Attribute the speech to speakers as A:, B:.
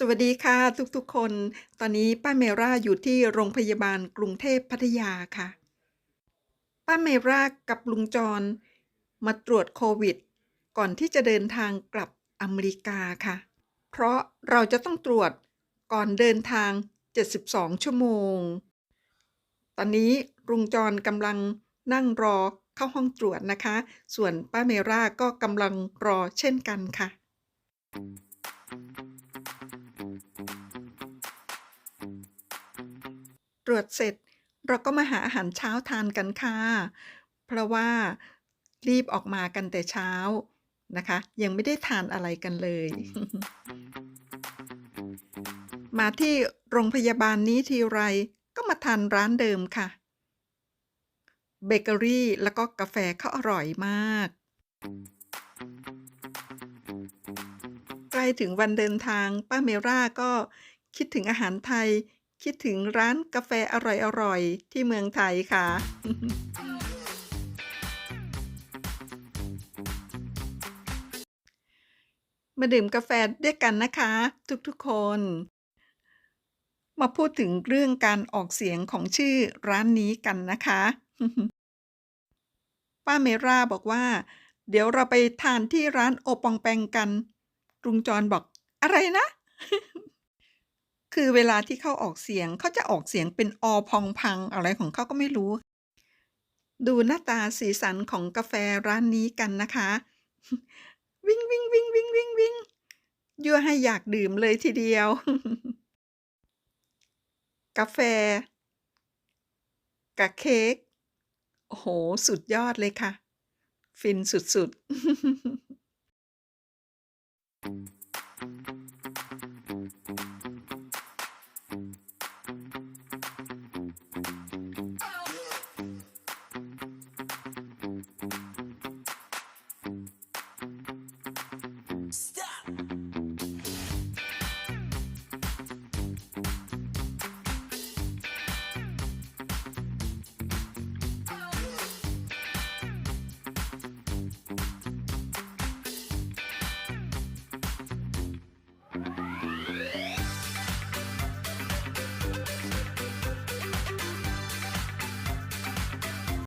A: สวัสดีค่ะทุกๆคน ตอนนี้ป้าเมราอยู่ที่โรงพยาบาลกรุงเทพพัทยาค่ะ ป้าเมรากับลุงจร มาตรวจโควิด ก่อนที่จะเดินทางกลับอเมริกาค่ะ เพราะเราจะต้องตรวจก่อนเดินทาง 72 ชั่วโมง ตอนนี้ลุงจรกำลังนั่งรอเข้าห้องตรวจนะคะ ส่วนป้าเมราก็กำลังรอเช่นกันค่ะ ตรวจเสร็จ เราก็มาหาอาหารเช้าทานกันค่ะ เพราะว่ารีบออกมากันแต่เช้านะคะ ยังไม่ได้ทานอะไรกันเลย มาที่โรงพยาบาลนี้ทีไรก็มาทานร้านเดิมค่ะ เบเกอรี่แล้วก็กาแฟเขาอร่อยมาก ใกล้ถึงวันเดินทางป้าเมราก็คิดถึงอาหารไทย คิดถึงร้านกาแฟอร่อยๆ ที่เมืองไทยค่ะ มาดื่มกาแฟด้วยกันนะคะ ทุกๆคน มาพูดถึงเรื่องการออกเสียงของชื่อร้านนี้กันนะคะ ป้าเมราบอกว่า เดี๋ยวเราไปทานที่ร้านโอปองแปงกันลุงจรบอกอะไรนะ คือเวลาที่เขาออกเสียงเขาจะออกเสียงเป็นอพองพังอะไรของเขาก็ไม่รู้ ดูหน้าตาสีสันของกาแฟร้านนี้กันนะคะ วิ่งวิ่งวิ่งวิ่งวิ่งวิ่งยั่วให้อยากดื่มเลยทีเดียว กาแฟ กับเค้กโอ้โห สุดยอดเลยค่ะ ฟินสุดๆ